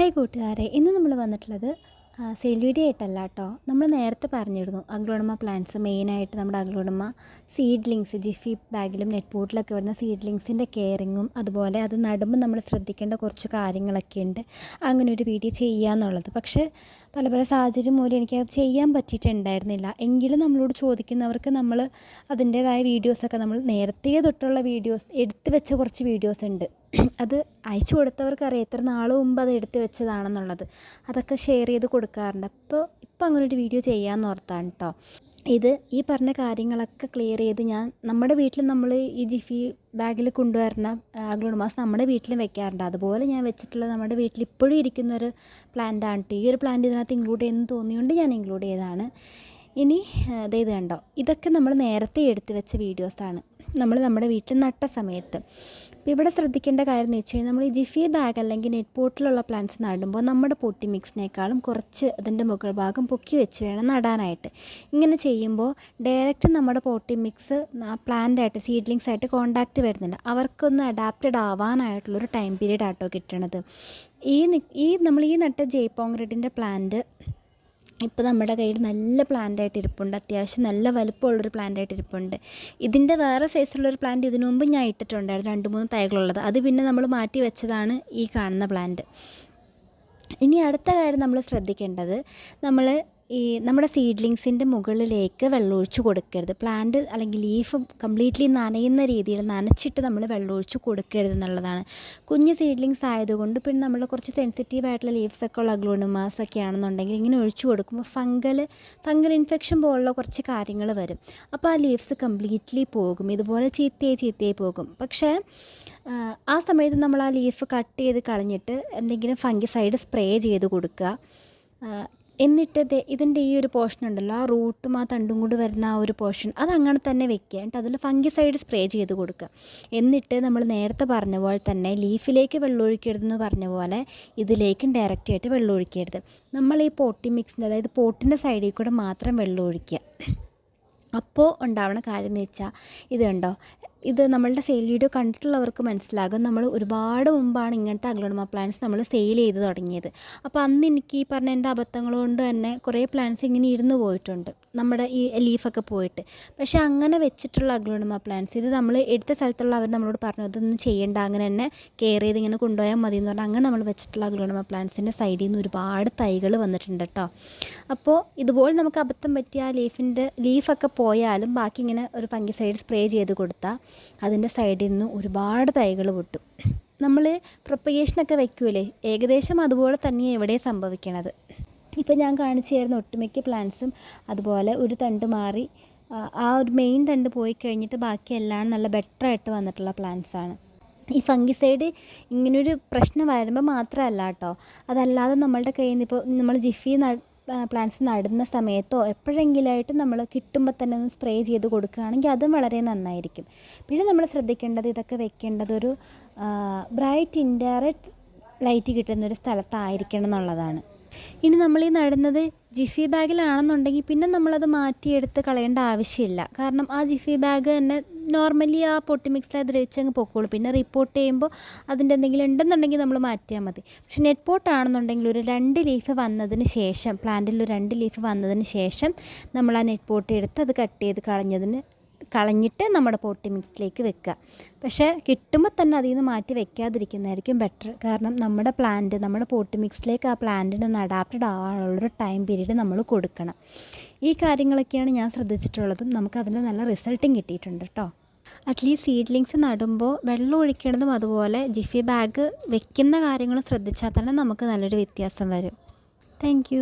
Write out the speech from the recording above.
Hi കൂട്ടുകാരെ ഇന്ന് നമ്മൾ വന്നിട്ടുള്ളത് സെയിൽ വീഡിയോ ആയിട്ടല്ല കേട്ടോ നമ്മൾ നേരത്തെ പറഞ്ഞിരുന്നു അഗ്ലോണമ പ്ലാന്റ്സ് മെയിനായിട്ട് നമ്മുടെ അഗ്ലോണമ സീഡ്ലിങ്സ് ജിഫി ബാഗിലും നെറ്റ് പോട്ടിലൊക്കെ വരുന്ന സീഡ്ലിങ്സിന്റെ കെയറിങ്ങും അതുപോലെ അത് നടുമ്പോൾ നമ്മൾ ശ്രദ്ധിക്കേണ്ട കുറച്ച് കാര്യങ്ങളൊക്കെ ഉണ്ട്. അങ്ങനെ ഒരു വീഡിയോ ചെയ്യാന്നുള്ളത്. പക്ഷേ പല പല സാഹചര്യം മൂലം എനിക്ക് അത് ചെയ്യാൻ പറ്റിയിട്ടുണ്ടായിരുന്നില്ല. എങ്കിലും നമ്മളോട് ചോദിക്കുന്നവർക്ക് നമ്മൾ അതിന്റേതായ വീഡിയോസൊക്കെ നമ്മൾ നേരത്തെ തൊട്ടുള്ള വീഡിയോസ് എടുത്തു വെച്ച കുറച്ച് വീഡിയോസ് ഉണ്ട്. അത് അയച്ചു കൊടുത്തവർക്ക് അറിയാം എത്ര നാൾ മുമ്പ് അത് എടുത്ത് വെച്ചതാണെന്നുള്ളത്. അതൊക്കെ ഷെയർ ചെയ്ത് കൊടുക്കാറുണ്ട്. അപ്പോൾ ഇപ്പോൾ അങ്ങനെ ഒരു വീഡിയോ ചെയ്യാമെന്ന് ഓർത്താണ് കേട്ടോ ഇത് ഈ പറഞ്ഞ കാര്യങ്ങളൊക്കെ ക്ലിയർ ചെയ്ത് ഞാൻ നമ്മുടെ വീട്ടിൽ നമ്മൾ ഈ ജിഫി ബാഗിൽ കൊണ്ടുവരുന്ന അഗ്ലോണമാസ് നമ്മുടെ വീട്ടിലും വെക്കാറുണ്ട്. അതുപോലെ ഞാൻ വെച്ചിട്ടുള്ള നമ്മുടെ വീട്ടിൽ ഇപ്പോഴും ഇരിക്കുന്ന ഒരു പ്ലാന്റാണ് ഈ ഒരു പ്ലാന്റ് ഇതിനകത്ത് ഇൻക്ലൂഡ് ചെയ്യുന്നു തോന്നിയുകൊണ്ട് ഞാൻ ഇൻക്ലൂഡ് ചെയ്തതാണ്. ഇനി ഇത് കണ്ടോ. ഇതൊക്കെ നമ്മൾ നേരത്തെ എടുത്ത് വെച്ച വീഡിയോസാണ് നമ്മൾ നമ്മുടെ വീട്ടിൽ നട്ട സമയത്ത്. ഇവിടെ ശ്രദ്ധിക്കേണ്ട കാര്യം എന്ന് വെച്ച് കഴിഞ്ഞാൽ നമ്മൾ ഈ ജിഫി ബാഗ് അല്ലെങ്കിൽ നെറ്റ് പോട്ടിലുള്ള പ്ലാന്റ്സ് നടുമ്പോൾ നമ്മുടെ പൊട്ടി മിക്സിനേക്കാളും കുറച്ച് അതിന്റെ മുകൾ ഭാഗം പൊക്കി വെച്ച് വേണം നടാനായിട്ട്. ഇങ്ങനെ ചെയ്യുമ്പോൾ ഡയറക്റ്റ് നമ്മുടെ പോട്ടി മിക്സ് പ്ലാന്റായിട്ട് സീഡ്ലിങ്സ് ആയിട്ട് കോണ്ടാക്റ്റ് വരുന്നില്ല അവർക്കൊന്ന് അഡാപ്റ്റഡ് ആവാനായിട്ടുള്ളൊരു ടൈം പീരീഡ് ആട്ടോ കിട്ടണത്. ഈ ഈ നമ്മൾ ഈ നട്ട ജയ്പോങ് പ്ലാന്റ് ഇപ്പോൾ നമ്മുടെ കയ്യിൽ നല്ല പ്ലാന്റ് ആയിട്ട് ഇരിപ്പുണ്ട്. അത്യാവശ്യം നല്ല വലുപ്പമുള്ളൊരു പ്ലാന്റ് ആയിട്ട് ഇരിപ്പുണ്ട്. ഇതിന്റെ വേറെ സൈസുള്ളൊരു പ്ലാന്റ് ഇതിനു മുമ്പ് ഞാൻ ഇട്ടിട്ടുണ്ടായിരുന്നു. രണ്ട് മൂന്ന് തൈകളുള്ളത്. അത് പിന്നെ നമ്മൾ മാറ്റി വെച്ചതാണ് ഈ കാണുന്ന പ്ലാന്റ് ഇനി അടുത്ത കാര്യം നമ്മൾ ശ്രദ്ധിക്കേണ്ടത് നമ്മൾ ഈ നമ്മുടെ സീഡ്ലിങ്സിന്റെ മുകളിലേക്ക് വെള്ളമൊഴിച്ച് കൊടുക്കരുത്. പ്ലാന്റ് അല്ലെങ്കിൽ ലീഫ് കംപ്ലീറ്റ്ലി നനയുന്ന രീതിയിൽ നനച്ചിട്ട് നമ്മൾ വെള്ളമൊഴിച്ച് കൊടുക്കരുത് എന്നുള്ളതാണ്. കുഞ്ഞ് സീഡ്ലിങ്സ് ആയതുകൊണ്ട് പിന്നെ നമ്മൾ കുറച്ച് സെൻസിറ്റീവ് ആയിട്ടുള്ള ലീവ്സ് ഒക്കെ ഉള്ള ഗ്ലൂണുമാസ് ഒക്കെ ആണെന്നുണ്ടെങ്കിൽ ഇങ്ങനെ ഒഴിച്ചു കൊടുക്കുമ്പോൾ ഫംഗൽ ഫംഗൽ ഇൻഫെക്ഷൻ പോലുള്ള കുറച്ച് കാര്യങ്ങൾ വരും. അപ്പോൾ ആ ലീവ്സ് കംപ്ലീറ്റ്ലി പോകും. ഇതുപോലെ ചീത്തയായി ചീത്തയായി പോകും. പക്ഷേ ആ സമയത്ത് നമ്മൾ ആ ലീഫ് കട്ട് ചെയ്ത് കളഞ്ഞിട്ട് എന്തെങ്കിലും ഫംഗിസൈഡ് സ്പ്രേ ചെയ്ത് കൊടുക്കുക. എന്നിട്ട് ദേ ഇതിന്റെ ഈ ഒരു പോർഷൻ ഉണ്ടല്ലോ ആ റൂട്ടും ആ തണ്ടും കൂടി വരുന്ന ആ ഒരു പോർഷൻ അത് അങ്ങനെ തന്നെ വെക്കുക. എന്നിട്ട് അതിൽ ഫംഗിസൈഡ് സ്പ്രേ ചെയ്ത് കൊടുക്കുക. എന്നിട്ട് നമ്മൾ നേരത്തെ പറഞ്ഞ പോലെ തന്നെ ലീഫിലേക്ക് വെള്ളമൊഴിക്കരുതെന്ന് പറഞ്ഞ പോലെ ഇതിലേക്കും ഡയറക്റ്റ് ആയിട്ട് വെള്ളമൊഴിക്കരുത് നമ്മൾ ഈ പോട്ടി മിക്സിന്റെ അതായത് പോട്ടിന്റെ സൈഡിൽ കൂടെ മാത്രം വെള്ളം ഒഴിക്കുക. അപ്പോൾ ഉണ്ടാവുന്ന കാര്യം എന്ന് വെച്ചാൽ ഇത് കണ്ടോ? ഇത് നമ്മളുടെ സെയിൽ വീഡിയോ കണ്ടിട്ടുള്ളവർക്ക് മനസ്സിലാകും. നമ്മൾ ഒരുപാട് മുമ്പാണ് ഇങ്ങനത്തെ അഗ്ലോണമ പ്ലാന്റ്സ് നമ്മൾ സെയിൽ ചെയ്ത് തുടങ്ങിയത്. അപ്പോൾ അന്ന് എനിക്ക് ഈ പറഞ്ഞ എന്റെ അബദ്ധങ്ങൾ കൊണ്ട് തന്നെ കുറേ പ്ലാന്റ്സ് ഇങ്ങനെ ഇരുന്ന് പോയിട്ടുണ്ട്. നമ്മുടെ ഈ ലീഫൊക്കെ പോയിട്ട്. പക്ഷേ അങ്ങനെ വെച്ചിട്ടുള്ള അഗ്ലോണമ പ്ലാന്റ്സ് ഇത് നമ്മൾ എടുത്ത സ്ഥലത്തുള്ള അവർ നമ്മളോട് പറഞ്ഞു ഇതൊന്നും ചെയ്യേണ്ട അങ്ങനെ തന്നെ കെയർ ചെയ്ത് ഇങ്ങനെ കൊണ്ടുപോയാൽ മതി എന്ന് പറഞ്ഞാൽ അങ്ങനെ നമ്മൾ വെച്ചിട്ടുള്ള അഗ്ലോണമ പ്ലാന്റ്സിന്റെ സൈഡിൽ നിന്ന് ഒരുപാട് തൈകൾ വന്നിട്ടുണ്ട് കേട്ടോ അപ്പോൾ ഇതുപോലെ നമുക്ക് അബദ്ധം പറ്റിയ ആ ലീഫിന്റെ ലീഫൊക്കെ പോയാലും ബാക്കി ഇങ്ങനെ ഒരു ഫംഗിസൈഡ് സ്പ്രേ ചെയ്ത് കൊടുത്താൽ അതിന്റെ സൈഡിൽ നിന്ന് ഒരുപാട് തൈകൾ പൊട്ടും നമ്മൾ പ്രൊപ്പഗേഷനൊക്കെ വെക്കൂലേ? ഏകദേശം അതുപോലെ തന്നെയാണ് ഇവിടെ സംഭവിക്കണത്. ഇപ്പോൾ ഞാൻ കാണിച്ചു തരുന്ന ഒട്ടുമിക്ക പ്ലാന്റ്സും അതുപോലെ ഒരു തണ്ട് മാറി ആ ഒരു മെയിൻ തണ്ട് പോയി കഴിഞ്ഞിട്ട് ബാക്കിയെല്ലാം നല്ല ബെറ്ററായിട്ട് വന്നിട്ടുള്ള പ്ലാന്റ്സ് ആണ്. ഈ ഫംഗിസൈഡ് ഇങ്ങനൊരു പ്രശ്നം വരുമ്പോൾ മാത്രമല്ല കേട്ടോ അതല്ലാതെ നമ്മളുടെ കയ്യിൽ നിന്ന് ഇപ്പോൾ നമ്മൾ ജിഫി പ്ലാന്റ്സ് നടുന്ന സമയത്തോ എപ്പോഴെങ്കിലായിട്ട് നമ്മൾ കിട്ടുമ്പോൾ തന്നെ ഒന്ന് സ്പ്രേ ചെയ്ത് കൊടുക്കുകയാണെങ്കിൽ അതും വളരെ നന്നായിരിക്കും. പിന്നെ നമ്മൾ ശ്രദ്ധിക്കേണ്ടത് ഇതൊക്കെ വെക്കേണ്ടത് ഒരു ബ്രൈറ്റ് ഇൻഡയറക്റ്റ് ലൈറ്റ് കിട്ടുന്ന ഒരു സ്ഥലത്തായിരിക്കണം എന്നുള്ളതാണ്. ഇനി നമ്മൾ ഈ നടുന്നത് ജിഫി ബാഗിലാണെന്നുണ്ടെങ്കിൽ പിന്നെ നമ്മളത് മാറ്റിയെടുത്ത് കളയേണ്ട ആവശ്യമില്ല. കാരണം ആ ജിഫി ബാഗ് തന്നെ നോർമലി ആ പൊട്ടി മിക്സിൽ അത് വെച്ചങ്ങ് പൊക്കോളൂ. പിന്നെ റിപ്പോർട്ട് ചെയ്യുമ്പോൾ അതിന്റെ എന്തെങ്കിലും ഉണ്ടെന്നുണ്ടെങ്കിൽ നമ്മൾ മാറ്റിയാൽ മതി. പക്ഷേ നെറ്റ് പോട്ട് ആണെന്നുണ്ടെങ്കിൽ ഒരു രണ്ട് ലീഫ് വന്നതിന് ശേഷം പ്ലാന്റിൽ ഒരു രണ്ട് ലീഫ് വന്നതിന് ശേഷം നമ്മൾ ആ നെറ്റ് പോട്ട് എടുത്ത് അത് കട്ട് ചെയ്ത് കളഞ്ഞതിന് കളഞ്ഞിട്ട് നമ്മുടെ പോട്ടി മിക്സിലേക്ക് വെക്കുക. പക്ഷേ കിട്ടുമ്പോൾ തന്നെ അതിൽ നിന്ന് മാറ്റി വെക്കാതിരിക്കുന്നതായിരിക്കും ബെറ്റർ കാരണം നമ്മുടെ പ്ലാന്റ് നമ്മുടെ പോട്ടി മിക്സിലേക്ക് ആ പ്ലാന്റിനൊന്ന് അഡാപ്റ്റഡ് ആവാനുള്ളൊരു ടൈം പീരീഡ് നമ്മൾ കൊടുക്കണം. ഈ കാര്യങ്ങളൊക്കെയാണ് ഞാൻ ശ്രദ്ധിച്ചിട്ടുള്ളതും. നമുക്ക് അതിന്റെ നല്ല റിസൾട്ടും കിട്ടിയിട്ടുണ്ട് കേട്ടോ അറ്റ്ലീസ്റ്റ് സീഡ്ലിങ്സ് നടുമ്പോൾ വെള്ളം ഒഴിക്കണതും അതുപോലെ ജിഫി ബാഗ് വെക്കുന്ന കാര്യങ്ങളും ശ്രദ്ധിച്ചാൽ തന്നെ നമുക്ക് നല്ലൊരു വ്യത്യാസം വരും. താങ്ക്